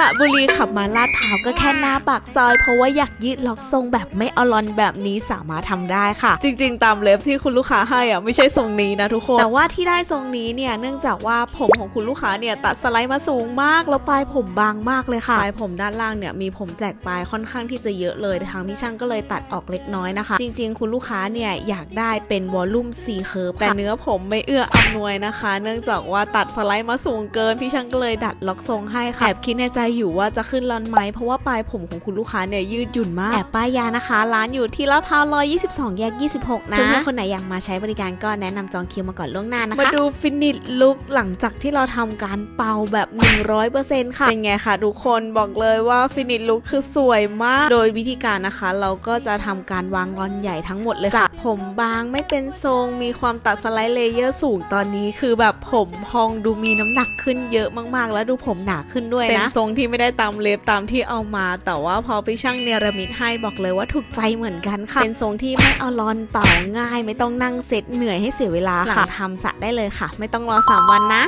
ระบุรีขับมาลาดพร้าวก็แค่หน้าปากซอย เพราะว่าอยากยืดล็อกทรงแบบไม่อลอนแบบนี้สามารถทำได้ค่ะ จริง ๆ ตามเล็บที่คุณลูกค้าให้อะไม่ใช่ทรงนี้นะทุกคน แต่ว่าที่ได้ทรงนี้เนี่ยเนื่องจากว่าผมของคุณลูกค้าเนี่ยตัดสไลด์มาสูงมากแล้วปลายผมบางมากเลยค่ะปลายผมด้านล่างเนี่ยมีผมแตกปลายค่อนข้างที่จะเยอะเลยทางพี่ช่างก็เลยตัดออกเล็กน้อยนะคะ จริง ๆ คุณลูกค้าเนี่ยอยากได้เป็นวอลลุ่ม C เคิร์ฟแต่เนื้อผมไม่เอื้ออำนวยนะคะ เนื่องจากว่าตัดสไลด์มาสูงเกินพี่ช่างก็เลยดัดล็อกทรงให้ค่ะแอบคิดในใจอยู่ว่าจะขึ้นรอนไหมเพราะว่าปลายผมของคุณลูกค้าเนี่ยยืดหยุ่นมากแอบป้ายยานะคะ ร้านอยู่ที่ลาดพร้าว122 แยก 26 นะเพื่อนๆคนไหนอยากมาใช้บริการก็แนะนำจองคิวมาก่อนล่วงหน้านะคะมาดูฟินิชลุคหลังจากที่เราทำการเป่าแบบ 100%ค่ะเป็นไงคะทุกคนบอกเลยว่าฟินิชลุคคือสวยมาก โดยวิธีการนะคะ เราก็จะทำการวางรอนใหญ่ทั้งหมดเลยค่ะผมบางไม่เป็นทรงมีความตัดสไลด์เลเยอร์สูงตอนนี้คือแบบผมพองดูมีน้ำหนักขึ้นเยอะมากๆ แล้วดูผมหนาขึ้นด้วยนะเป็นทรงที่ไม่ได้ตามเล็บตามที่เอามา แต่ว่าพอพี่ช่างเนรมิตให้บอกเลยว่าถูกใจเหมือนกันค่ะ เป็นทรงที่ไม่เอารอนเป่าง่าย ไม่ต้องนั่งเซตเหนื่อยให้เสียเวลาค่ะทำสระได้เลยค่ะ ไม่ต้องรอ 3 วันนะ